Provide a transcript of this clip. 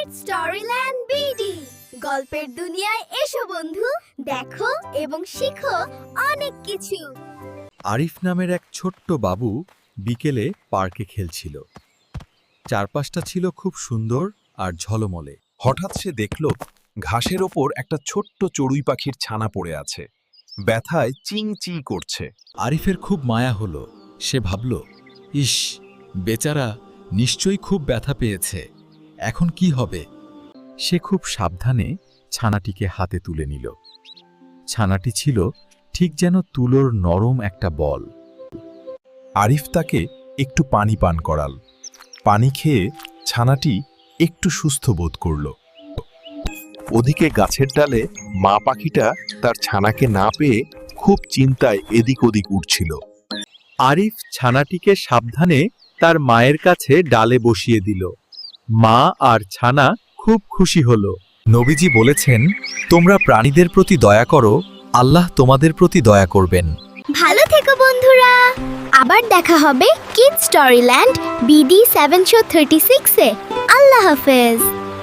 Kids স্টোরিল্যান্ড BD গল্পের দুনিয়ায় এসো বন্ধু, দেখো এবং শিখো অনেক কিছু। আরিফ নামের এক ছোট্ট বাবু বিকেলে পার্কে খেলছিল। চারপাশটা ছিল খুব সুন্দর আর ঝলমলে। হঠাৎ সে দেখল, ঘাসের ওপর একটা ছোট্ট চড়ুই পাখির ছানা পড়ে আছে। ব্যথায় চিং চি করছে। আরিফের খুব মায়া হলো। সে ভাবল, ইস, বেচারা নিশ্চয়ই খুব ব্যথা পেয়েছে। এখন কি হবে? সে খুব সাবধানে ছানাটিকে হাতে তুলে নিল। ছানাটি ছিল ঠিক যেন তুলোর নরম একটা বল। আরিফ তাকে একটু পানি পান করাল। পানি খেয়ে ছানাটি একটু সুস্থ বোধ করল। ওদিকে গাছের ডালে মা পাখিটা তার ছানাকে না পেয়ে খুব চিন্তায় এদিক ওদিক উঠছিল আরিফ ছানাটিকে সাবধানে তার মায়ের কাছে ডালে বসিয়ে দিল। মা আর ছানা খুব খুশি হল। নবীজি বলেছেন, তোমরা প্রাণীদের প্রতি দয়া করো, আল্লাহ তোমাদের প্রতি দয়া করবেন। ভালো থেকো বন্ধুরা। আবার দেখা হবে kid story land BD seven show thirty সিক্সে আল্লাহ হাফেজ।